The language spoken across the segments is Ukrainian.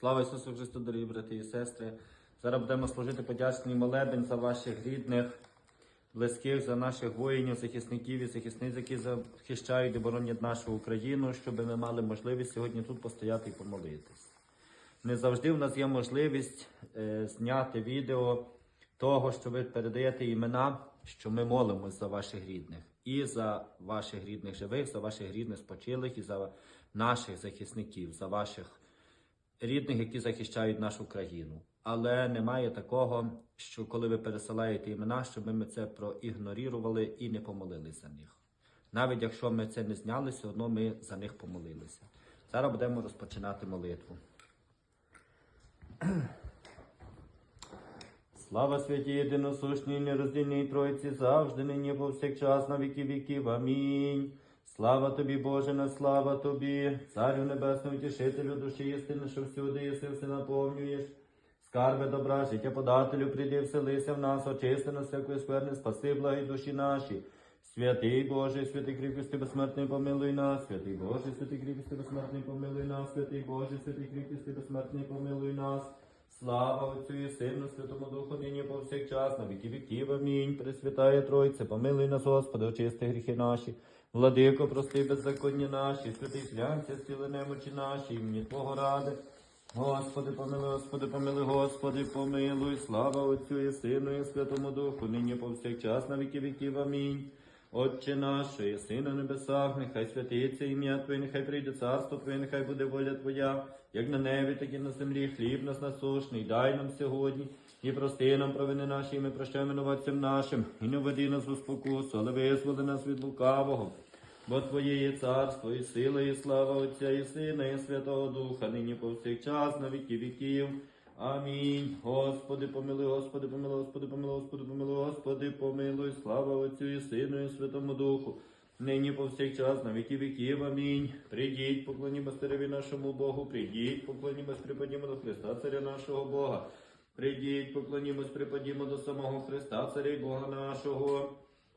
Слава Ісусу Христу, дорогі брати і сестри. Зараз будемо служити подячний молебень за ваших рідних, близьких, за наших воїнів, захисників і захисниць, які захищають і боронять нашу Україну, щоб ми мали можливість сьогодні тут постояти і помолитись. Не завжди в нас є можливість е, зняти відео того, що ви передаєте імена, що ми молимось за ваших рідних. І за ваших рідних живих, за ваших рідних спочилих, і за наших захисників, за ваших рідних, які захищають нашу країну. Але немає такого, що коли ви пересилаєте імена, щоб ми це проігнорували і не помолилися за них. Навіть якщо ми це не зняли, все одно ми за них помолилися. Зараз будемо розпочинати молитву. Слава святі єдиносушній, нероздільній Тройці, завжди, нині, повсякчас, на віки віків. Амінь. Слава тобі, Боже, на слава тобі, Царю Небесний, утішителю душі істини, що всюди єси все наповнюєш. Скарби добра, життя подателю, прийди, вселися в нас, очисти нас всякої скверни, спаси, благі душі наші. Святий Боже, святий кріпкості безсмертний, помилуй нас, святий Боже, святий кріпкості безсмертний, помилуй нас, святий Боже, святий кріпкості безсмертний, помилуй нас. Слава Отцю і Сину, Святому Духу, нині повсякчас, на віки віків. Амінь. Пресвятає Тройце, помилуй нас, Господи, очисти гріхи наші. Владико, прости беззаконня наші, святий слянця, стіли немочі наші, імені Твого ради. Господи, помилуй, Господи, помилуй, Господи, помилуй, слава Отцю і Сину, і Святому Духу, нині повсякчас, на віки віків. Амінь. Отче наш, що єси на небесах, нехай святиться ім'я Твоє, нехай прийде царство Твоє, нехай буде воля Твоя, як на небі, так і на землі. Хліб нас насушний, дай нам сьогодні, і прости нам провини наші, і ми прощаємо винуватцям нашим, і не введи нас у спокусу, але визволи нас від лукавого. Бо Твоє є царство, і сила, і слава Отця, і Сина, і Святого Духа, нині повсякчас, на віки віків. Амінь. Господи, помилуй, Господи, помилуй, Господи, помилуй, Господи, помилуй, Господи, помилуй, слава Отцю і Сину, і Святому Духу. Нині повсякчас, на віки віків. Амінь. Прийдіть, поклонімо стареві нашому Богу, прийдіть, поклонімось, припадімо до Христа, Царя нашого Бога. Прийдіть, поклонімось, припадімо до самого Христа, Царя й Бога нашого.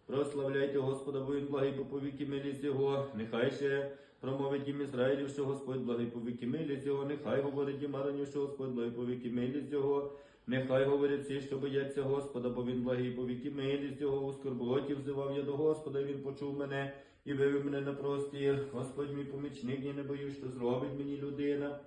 Прославляйте Господа, бо він благий по повіки милість Його. Нехай ще промовить дім Ізраїлів, що Господь благий по віки милість Його. Нехай говорить дім Аронів, що Господь благий по милість Його. Нехай говорять всі, що бояться Господа, бо він благий по віки милість Його. У скорботі взивав я до Господа, і він почув мене і вивів мене на простір. Господь мій помічник, я не боюсь, що зробить мені людина.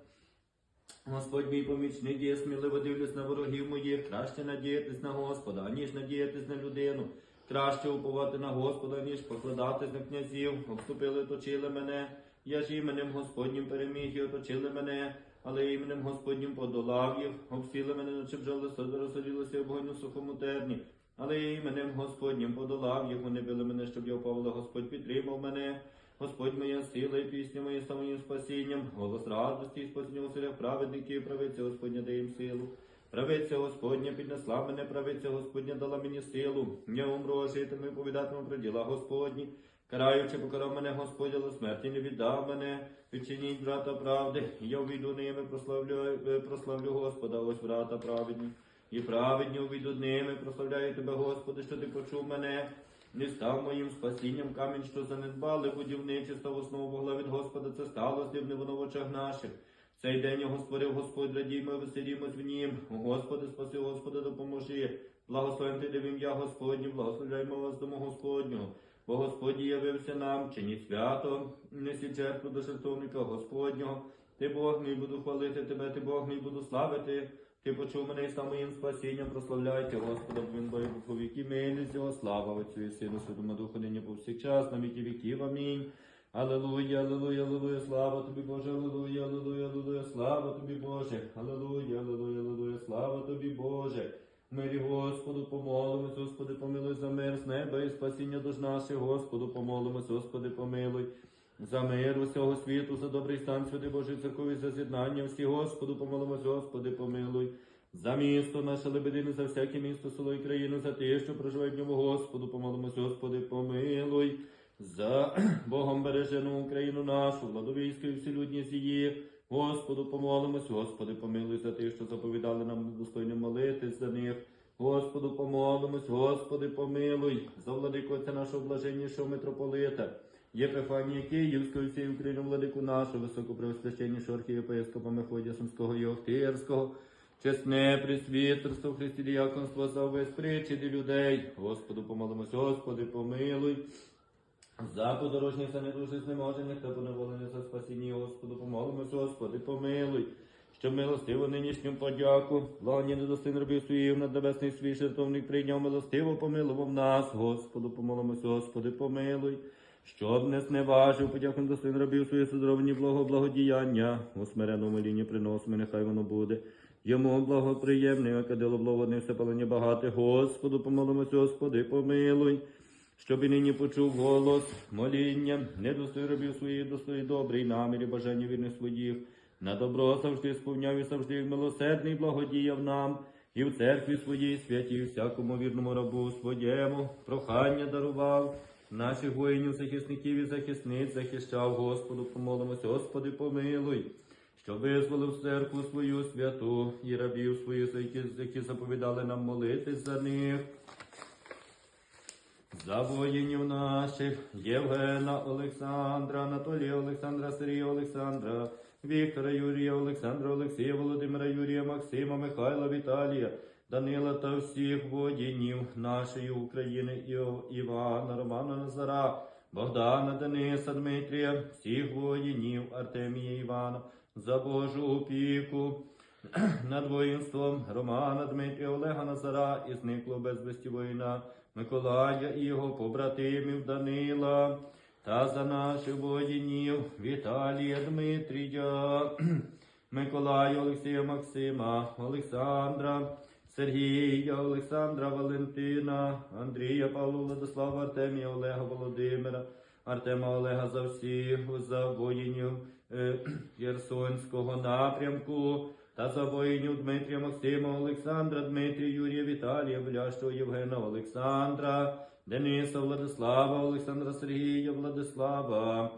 Господь мій помічник, я сміливо дивлюсь на ворогів моїх, краще надіятись на Господа, аніж надіятись на людину. Краще уповати на Господа, ніж покладатись на князів. Обступили, точили мене. Я ж іменем Господнім переміг і оточили мене, але іменем Господнім подолав їх. Обсіли мене, наче бджоли розсорілися в вогню сухому терні. Але іменем Господнім подолав їх. Вони били мене, щоб я впав, але Господь підтримав мене. Господь моя сила і пісня моя став моїм спасінням. Голос радості і спасіння у селях праведників, правиця Господня дає їм силу. Правиця Господня піднесла мене, правиця Господня дала мені силу. Я умру, а житиму і повідатиму про діла Господні. Караючи, покарав мене Господь, але смерті не віддав мене. Відчиніть брата правди, я увійду ними, прославлю, е, прославлю Господа, ось брата праведні. І праведні увійду ними, прославляю тебе, Господи, що ти почув мене. Не став моїм спасінням камінь, що занедбали, будівничі став основу вогла від Господа, це сталося дивне воно в очах наших. Цей день його створив Господь, радіймо веселімось в нім. Господи, спаси, Господи, допоможи. Благословен ти в ім'я Господнє, благословляймо вас дому Господнього. Бо Господь явився нам, чиніть свято, несіть жертву до жертовника Господнього. Ти Бог мій буду хвалити тебе, ти Бог мій буду славити. Ти почув мене і став моїм спасінням, прославляйте Господа, він по віки милість його, слава Отцю і Сину, Святому Духу, нині повсякчас, на віки віків. Амінь. Аллилуйя, аллилуйя, аллилуйя, слава тобі, Боже, аллилуйя, аллилуйя, аллилуйя, слава тобі, Боже, аллилуйя, аллилуйя, аллилуйя, слава тобі, Боже. Мирі Господу, помолимось, Господи, помилуй за мир з неба і спасіння душ наших, Господу, помолимось, Господи, помилуй. За мир усього світу, за добрий стан, святий Божий церкові, за з'єднання всі, Господу, помолимось, Господи, помилуй. За місто наше лебедини, за всяке місто, село і країну, за те, що проживає в ньому, Господу, помолимось, Господи, помилуй. За Богом бережену Україну нашу, владовійську і вселюдність її. Господу помолимось, Господи, помилуй за тих, що заповідали нам достойно молитись за них. Господу помолимось, Господи, помилуй, за владику Отця нашого блаженнішого митрополита Єпифанія Київського, всієї України, владику нашу, високопреосвященнішого архієпископа Мефодія Сумського і Охтирського, чесне присвітерство, Христі діяконство за весь причини людей. Господу помолимось, Господи, помилуй. За подорожніх та недужих знеможених та поневолених за спасіння, Господу, помолимось, Господи, помилуй. Щоб милостиво нинішню подяку, благоні недостин робів своїх над небесний свій жертовник прийняв милостиво, помилував нас, Господу, помолимось, Господи, помилуй. Щоб не зневажив, подяку недостин робів своїх судоровані благо благодіяння, у смиренному молінні приносимо, нехай воно буде. Йому благоприємне, кадило благодне, все палення багате, Господу, помолимось, Господи, помилуй. Щоб і нині почув голос моління, не достой робів своїх, достой добрий намірі, бажання вірних своїх. На добро завжди сповняв і завжди милосердний благодіяв нам, і в церкві своїй святій всякому вірному рабу своєму прохання дарував. Наших воїнів, захисників і захисниць захищав Господу, помолимося, Господи, помилуй, що визволив церкву свою святу і рабів своїх, які, які заповідали нам молитись за них. За воїнів наших Євгена Олександра, Анатолія Олександра, Сергія Олександра, Віктора Юрія, Олександра, Олексія, Володимира Юрія, Максима, Михайла, Віталія, Данила та всіх воїнів нашої України, Івана, Романа Назара, Богдана, Дениса, Дмитрія, всіх воїнів, Артемія Івана, за Божу опіку. Над воїнством Романа Дмитрія Олега Назара і зникло безвісті воїна Миколая і його побратимів Данила. Та за наших воїнів Віталія Дмитрія, Миколая Олексія Максима, Олександра, Сергія, Олександра Валентина, Андрія Павла Владислава, Артемія Олега Володимира, Артема Олега за всіх, за воїнів е, Херсонського напрямку, та за воїнів Дмитрія Максима, Олександра, Дмитрія, Юрія, Віталія, Влящого, Євгена, Олександра, Дениса, Владислава, Олександра, Сергія, Владислава,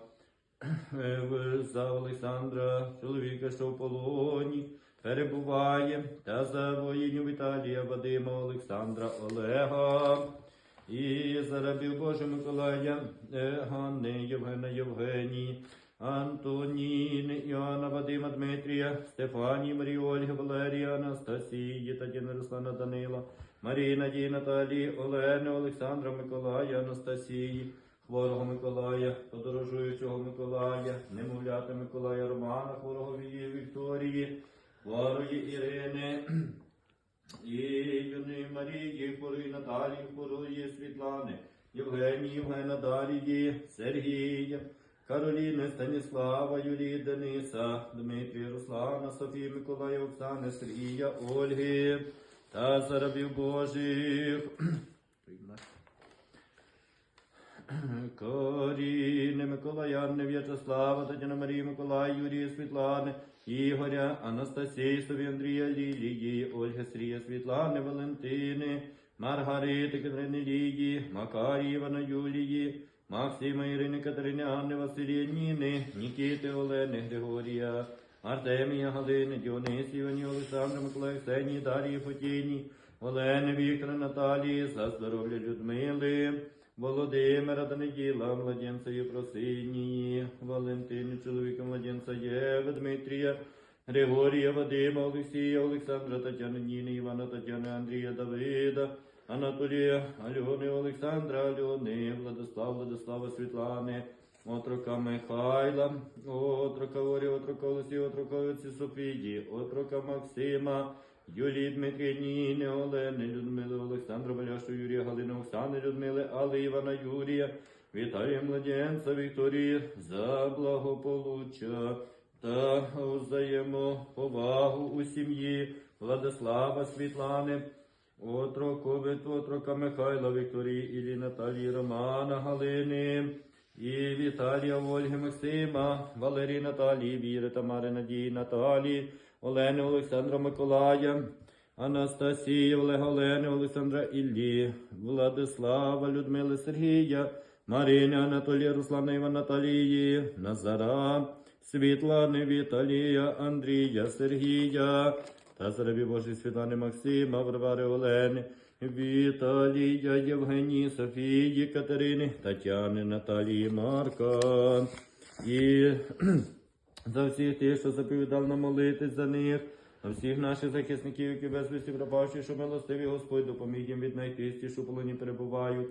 е, за Олександра, чоловіка, що в полоні, перебуває, та за воїнів Віталія, Вадима, Олександра, Олега. І за рабів Божих Миколая, е, Ганни, Євгена, Євгенії, Антоніни, Іоанна, Вадима, Дмитрія, Стефанії, Марії, Ольги, Валерія, Анастасії, Тетяни, Руслана, Данила, Марії, Надії, Наталії, Олени, Олександра, Миколая, Анастасії, хворого Миколая, подорожуючого Миколая, немовлята Миколая, Романа, хворого Вікторії, хворої Ірини, і юної Марії, хворої Наталії, хворої Світлани, Євгенії, Євгена Дарії, Сергія, Кароліни, Станіслава, Юлії, Дениса, Дмитрія, Руслана, Софії, Миколая, Оксани, Сергія, Ольги та за рабів Божих. Коріни, Миколаянни, В'ячеслава, Тетяна Марії, Миколай, Юрія, Світлани, Ігоря, Анастасії, Сові, Андрія, Лілії, Ольги, Срія, Світлани, Валентини, Маргарити, Катерини, Лідії, Макарії, Івана, Юлії, Максима, Ірини, Катерини, Анни, Василія, Ніни, Нікіти, Олени, Григорія, Артемія, Галини, Діонисі, Івані, Олександра, Миколая, Ксенії, Дарії, Фотіні, Олени, Віктора, Наталії, за здоров'я Людмили, Володимира Даниділа, младенця Єпросинії, Валентини, чоловіка младенця Єви, Дмитрія, Григорія, Вадима, Олексія, Олександра, Тетяни, Ніни, Івана, Тетяни, Андрія, Давида, Анатолія, Альони, Олександра, Альони, Владислав, Владислава, Світлани, отрока Михайла, отрока Орі, отрока Олексія, отрока Отці Софії, отрока Максима, Юлії Дмитрія, Ніни, Олени, Людмили, Олександра, Валяшу, Юрія, Галини, Оксани, Людмили, Али, Івана, Юрія, Віталія Младенця, Вікторії, за благополуччя та взаємоповагу у сім'ї Владислава, Світлани, Отрокові, отрока Михайла, Вікторії, Іллі, Наталії, Романа, Галини, і Віталія, Ольги, Максима, Валерії, Наталії, Віри, Тамари, Надії, Наталії, Олени, Олександра, Миколая, Анастасії, Олега, Олени, Олександра, Іллі, Владислава, Людмили, Сергія, Марини, Анатолія, Руслана, Івана, Наталії, Назара, Світлани, Віталія, Андрія, Сергія, та Божий Світлани Максима, Варвари Олени, Віталія, Євгенії, Софії, Катерини, Тетяни, Наталії, Марка. І за всіх тих, що заповідав нам молитись за них, за всіх наших захисників, які безвісті пропавши, що милостиві Господь допоміг їм віднайти ті, що полоні перебувають.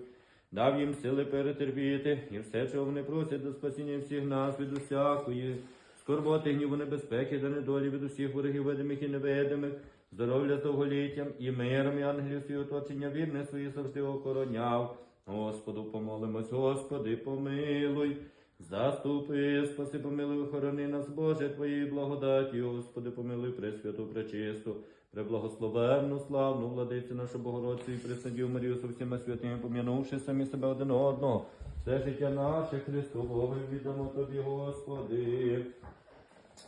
Дав їм сили перетерпіти, і все, чого вони просять до спасіння всіх нас від усякої скорботи, гніву, небезпеки та недолі від усіх ворогів видимих і невидимих, здоров'я з довголіттям і миром, і ангелів свій оточення вірне свої завжди охороняв. Господу помолимось, Господи, помилуй. Заступи, спаси, помилуй, охорони нас, Боже, Твоєю благодаті, Господи, помилуй, Пресвяту, Пречисту, преблагословенну, славну, владицю нашу Богородцю і Преснодію Марію со всіма святими, пом'янувши самі себе один одного. Все життя наше Христу Богу віддамо Тобі, Господи.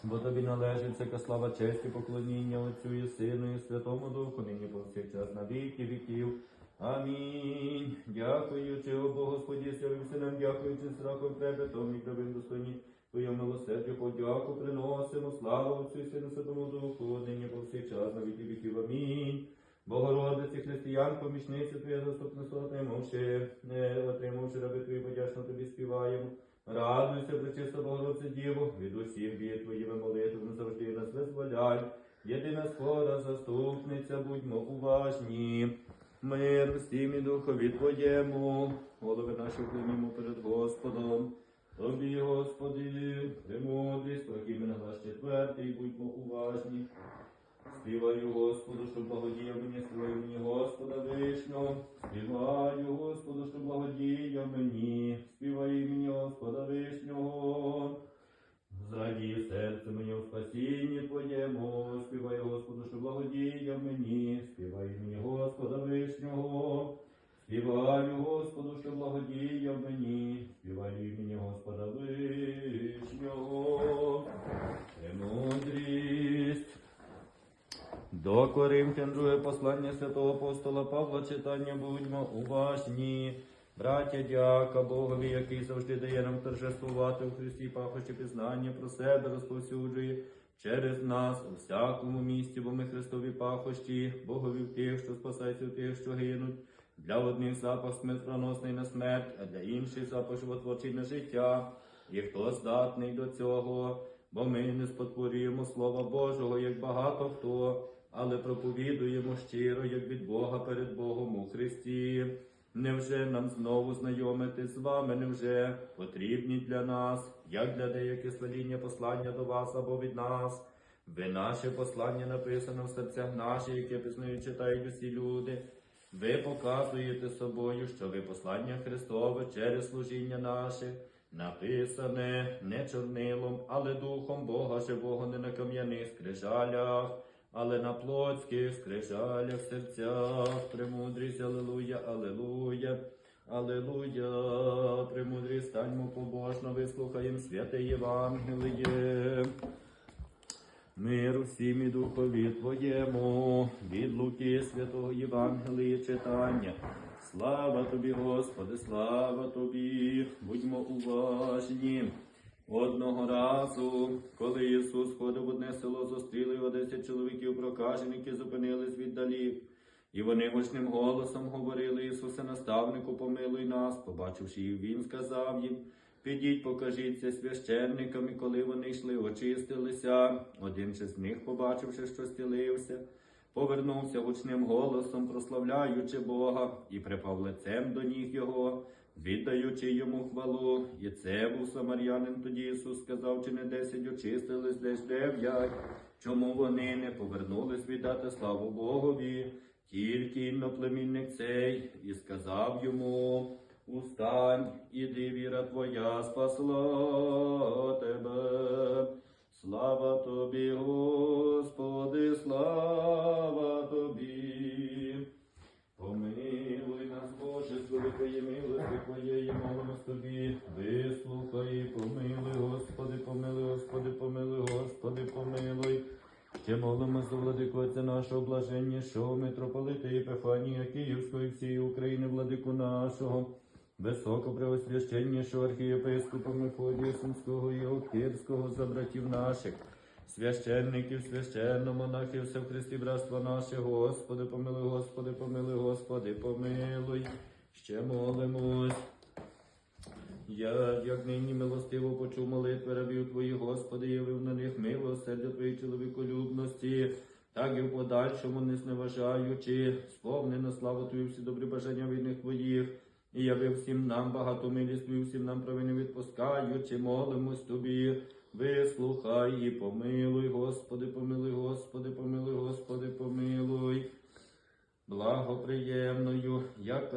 Бо тобі належить всяка слава, честь і поклоніння Отцю і Сину і Святому Духу, нині повсякчас на віки віків. Амінь. Дякуючи, о Господі, славився нам, дякуючи страхом Тебе, тому і Тебе достойні. Твоє милосердя, подяку приносимо, славу Отцю і Сину Святому Духу, нині повсякчас на віки віків. Амінь. Богородиці, християн, помічницю Твоє заступництво отримавши, не отримавши раби Твої, подячно Тобі співаємо. Радуйся, пречиста Богородице Діво, від усіх бід Твоїми молитвами завжди нас визволяй. Єдина скора заступниця, будьмо уважні. Мир всім і духові Твоєму, голови наші вклонімо перед Господом. Тобі, Господи, премудрість, трохи мене глас четвертий, будьмо уважні. Співаю Господу, що благодія мені, співаю мені Господа вишню, Співаю Господу, що благодія мені, співаю мені Господа апостола Павла читання будьмо уважні. Браття, дяка Богові, який завжди дає нам торжествувати у Христі пахощі пізнання про себе розповсюджує через нас у всякому місці, бо ми Христові пахощі, Богові в тих, що спасаються в тих, що гинуть. Для одних запах смертоносний на смерть, а для інших запах животворчий на життя. І хто здатний до цього, бо ми не спотворюємо Слова Божого, як багато хто, але проповідуємо щиро, як від Бога перед Богом у Христі. Невже нам знову знайомитись з вами? Невже потрібні для нас, як для деяких слаління послання до вас або від нас? Ви наше послання написано в серцях наших, яке пізнають, читають усі люди. Ви показуєте собою, що ви послання Христове через служіння наше, написане не чорнилом, але духом Бога живого не на кам'яних скрижалях, але на плотських скрижалях серцях. Премудрість, алелуя, алелуя. Алелуя, премудрість, станьмо побожно, вислухаєм святе Євангеліє. Мир всім і духові Твоєму, від Луки Святого Євангелія читання. Слава Тобі, Господи, слава Тобі, будьмо уважні. Одного разу, коли Ісус ходив в одне село, зустріли його десять чоловіків прокажених, які зупинились віддалі. І вони гучним голосом говорили Ісусе, наставнику, помилуй нас. Побачивши їх, Він сказав їм, підіть, покажіться священникам, і коли вони йшли, очистилися. Один же з них, побачивши, що стілився, повернувся гучним голосом, прославляючи Бога, і припав лицем до ніг його, віддаючи йому хвалу. І це був самарянин. Тоді Ісус сказав, чи не десять очистились, лиш дев'ять. Чому вони не повернулись віддати славу Богові? Тільки інноплемінник цей і сказав йому, устань, іди, віра твоя спасла тебе. Слава тобі, Господи, слава тобі. Помилуй великої милости Твоєї, молимось тобі. Вислухай, помилуй, Господи, помилуй, Господи, помилуй, Господи, помилуй. Ще молимо за владику Отця нашого блаженнішого митрополита Єпифанія Київської всієї України, владику нашого, високопреосвященнішого архієпископа Мефодія Сумського і Охтирського за братів наших, священників, священномонахів, все в Христі братство наше, Господи, помилуй, Господи, помилуй, Господи, помилуй. Ще молимось. Я, як нині милостиво почув молитви рабів Твоїх, Господи, явив на них милосердя Твоєї чоловіколюбності, так і в подальшому, не зневажаючи, сповни на славу Твою всі добрі бажання вільних Твоїх, і яви всім нам багату милість Твою, всім нам провини відпускаючи, молимось Тобі, вислухай і помилуй, Господи, помилуй, Господи, помилуй, Господи, помилуй. Благоприємною,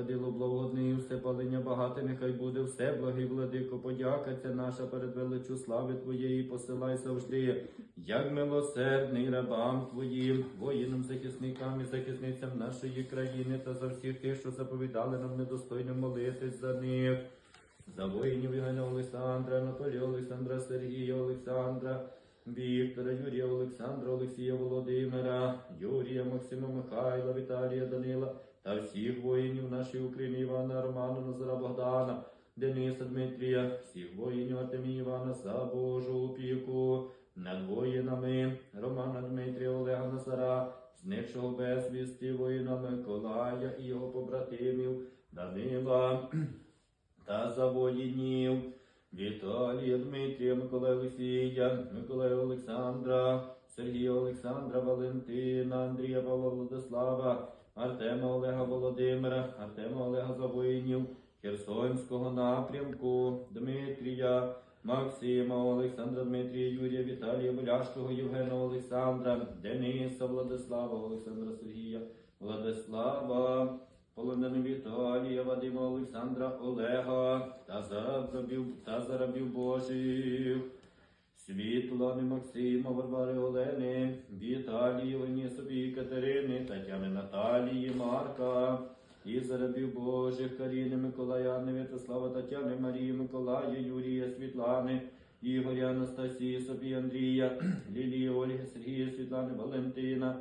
кадило благодний, все палення багате, нехай буде все, благий владико, подяка ця наша перед величу слави Твоєї, посилай завжди, як милосердний рабам Твоїм, воїнам, захисникам і захисницям нашої країни та за всіх тих, що заповідали нам недостойно молитись за них. За воїнів Євгена Олександра, Анатолія Олександра, Сергія Олександра, Віктора, Юрія Олександра, Олексія Володимира, Юрія, Максима Михайла, Віталія Данила та всіх воїнів нашої України, Івана Романа, Назара Богдана, Дениса Дмитрія, всіх воїнів Артемія Івана за Божу опіку. Над воїнами Романа Дмитрія, Олега Назара, зникшого безвісті воїна Миколая і його побратимів Данила та за воїнів Віталія Дмитрія, Миколая Олексія, Миколая Олександра, Сергія Олександра, Валентина, Андрія Павла Владислава, Артема Олега Володимира, Артема Олега за воїнів, Херсонського напрямку, Дмитрія, Максима, Олександра Дмитрія, Юрія, Віталія Боляшкого, Євгена Олександра, Дениса, Владислава, Олександра Сергія, Владислава, Полонений Віталія, Вадима Олександра, Олега та зарабів, та зарабів Божих. Світлани Максима, Варвари Олени, Віталії, Лені Собі, Катерини, Тетяни Наталії, Марка, і зарабів Божих, Каріни, Миколая, Анни, В'ячеслава, Тетяни, Марії, Миколая, Юрія, Світлани, Ігоря, Анастасії, Собі, Андрія, Лілії, Ольги, Сергія, Світлани, Валентина,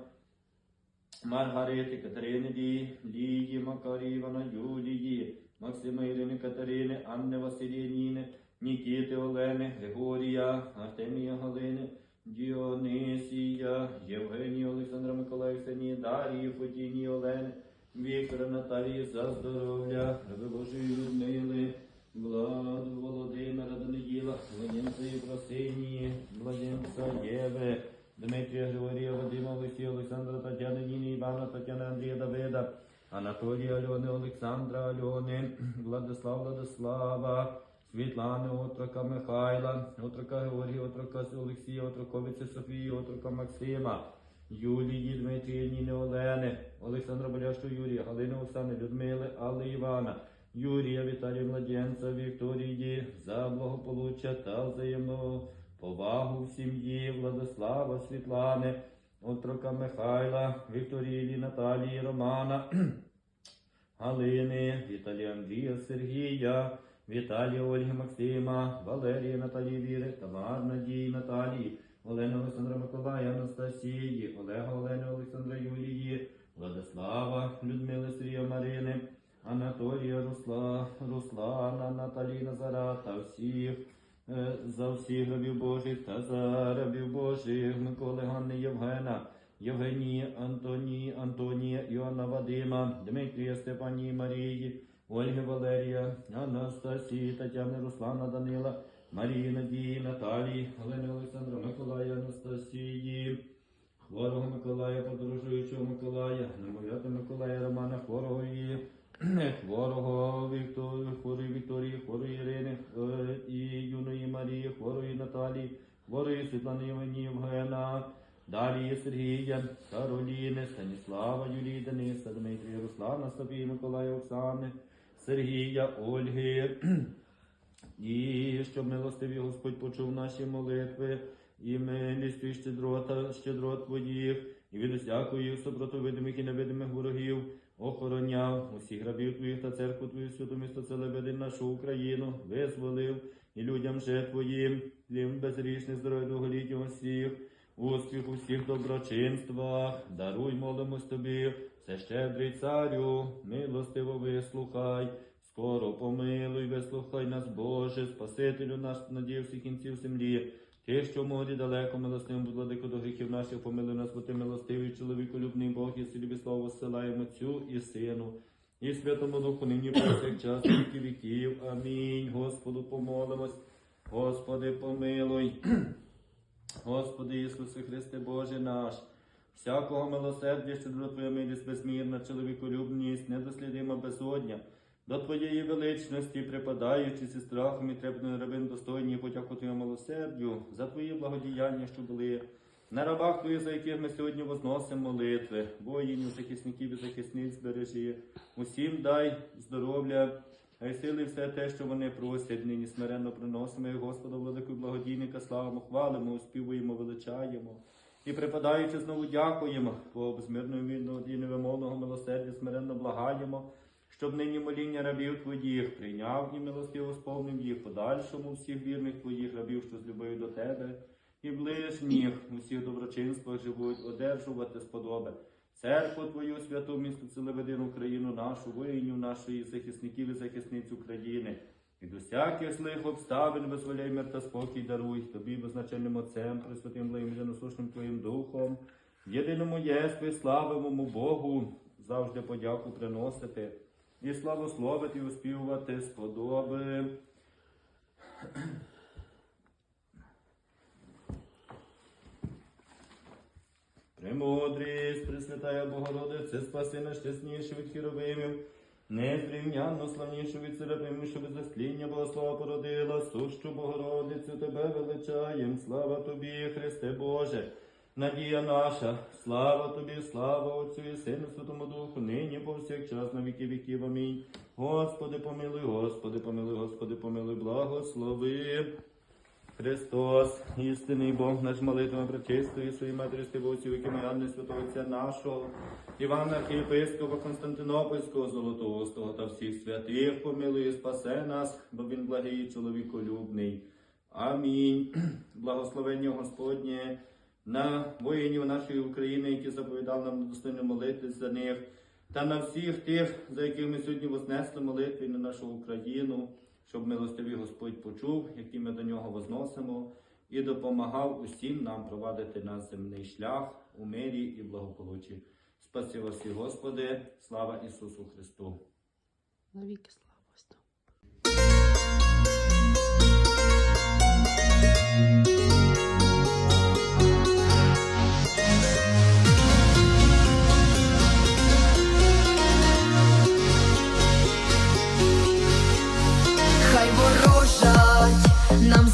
Маргарити, Катерини, Лі, Лії, Макарі, Івана, Юлії, Максима, Ірини, Катерини, Анни, Василії, Ніни, Нікіти, Олени, Григорія, Артемія, Галини, Діонисія, Євгенії, Олександра Миколаїв, Ксенії, Дарії, Фотінії, Олени, Віктора, Наталії, за здоров'я, Божої Людмили, Владу, Володимира, Даниїла, Владимира Євросинії, Владимира Єви, Дмитрія Григорія, Вадима, Олексія, Олександра, Тетяни, Ніни, Івана, Тетяни, Андрія, Давида, Анатолія, Альони, Олександра, Альони, Владислав, Владислава, Світлани, отрока Михайла, отрока Георгія, отрока Олексія, отроковиці Софії, отрока Максима, Юлії, Дмитрієніни, Олени, Олександра Боляшко, Юрія, Галини Оксани, Людмили, Алли Івана, Юрія, Віталія Младенця, Вікторії, за благополуччя та взаємну повагу в сім'ї, Владислава, Світлани, отрока Михайла, Вікторії, Наталії, Романа, Галини, Віталія Андрія, Сергія, Віталія Ольги Максима, Валерія Наталії Віри, Тамар Надії Наталії, Олени Олександра Миколая, Анастасії, Олега Олени Олександра Юлії, Владислава, Людмили Сергія Марини, Анатолія Русла, Руслана, Наталії Назара та всіх е, за всіх рабів Божих та за рабів Божих, Миколи Ганни Євгена, Євгенії, Антонії, Антонія, Іоанна Вадима, Дмитрія Степанії Марії, Ольги Валерія, Анастасії, Тетяни Руслана Данила, Марії Надії, Наталії, Олени Олександра, Миколая, Анастасії, Хворого Миколая, подорожуючого Миколая, немовляти Миколая Романа, хворого її, хворого Вікторії, хворої Вікторії, хворої Ірини е, і юної Марії, хворої Наталії, хворої Світлани Євгена, Дарії Сергія, Кароліни, Станіслава, Юлії, Дениса, Дмитрія, Руслана, Софії, Миколая, Оксани, Сергія, Ольги. І щоб милостивий Господь почув наші молитви, і милістю і щедрота, щедрот Твоїх, і від усякої супроту видимих і невидимих ворогів, охороняв усіх рабів Твоїх та церкву Твою святу місто Целебедин нашу Україну, визволив і людям же Твоїм, лім безрічних здоров'я довголіття усіх, успіх у всіх доброчинствах, даруй, молимось Тобі, все щедрий царю, милостиво вислухай. Скоро помилуй, вислухай нас, Боже, Спасителю наш, надію всіх кінців землі. Ти, що в морі далеко, милостивим, будь владико до гріхів наших, помилуй нас, бо ти милостивий, чоловіку, любний Бог, і собі слово зсилаємо Отцю і Сину, і Святому Духу, нині повсякчас, віки віків. Амінь. Господу помолимось. Господи, помилуй. Господи Ісусе Христе Боже наш, всякого милосердя, що до Твоя милість безмірна, чоловіколюбність, недослідима безодня, до Твоєї величності, припадаючи зі страхом і трепною рабин достойні, подяку Твоєму милосердю, за Твої благодіяння, що були на рабах Твоїх, за яких ми сьогодні возносимо молитви, воїнів, захисників і захисниць бережи. Усім дай здоров'я, Хай сили все те, що вони просять, нині смиренно приносимо і Господа владику благодійника, славимо, хвалимо, успівуємо, величаємо. І припадаючи знову дякуємо, бо безмірною і невимовного милосердя смиренно благаємо, щоб нині моління рабів твоїх прийняв і милостиво сповнив їх подальшому всіх вірних твоїх рабів, що з любов'ю до тебе, і ближніх у всіх доброчинствах живуть, одержувати сподоби. Церкву Твою святу місто Целеведину, Україну нашу, воїнів нашої, захисників і захисниць України. Від усяких злих обставин визволяй мир та спокій даруй тобі, беззначальним Отцем, Пресвятим благим Твоїм Духом, єдиному єстві, славимому Богу, завжди подяку приносити і славословити, і успівувати сподоби. Премудрість, Пресвятая Богородице, спаси нас чесніше від хіровимів, незрівнянно славнішу від серафимів, що без заскління Богослова породила, сущу Богородицю Тебе величаєм, слава Тобі, Христе Боже, надія наша, слава Тобі, слава Отцю і Сину Святому Духу, нині повсякчас на віки віків. Амінь. Господи, помилуй, Господи, помилуй, Господи, помилуй, благослови. Христос, істинний Бог, наш молитвами пречистої своїй матері Стивоці, віки Анни Святого Отця нашого, Івана Архієпископа Константинопольського, Золотоустого та всіх святих, помилуй і спасе нас, бо він благий і чоловіколюбний. Амінь. Благословення Господнє на воїнів нашої України, які заповідали нам достойно молитись за них, та на всіх тих, за яких ми сьогодні вознесли молитви на нашу Україну щоб милостивий Господь почув, які ми до нього возносимо, і допомагав усім нам провадити на земний шлях у мирі і благополуччі. Спаси вас, Господи, слава Ісусу Христу! Навіки слава Христу.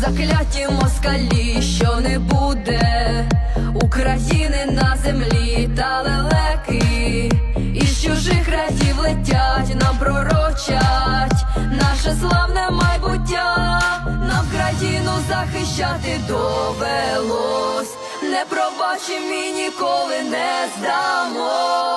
Закляті москалі, що не буде України на землі та лелеки, із чужих радів летять, нам пророчать наше славне майбуття, нам країну захищати довелось, не пробачимо і ніколи не здамо.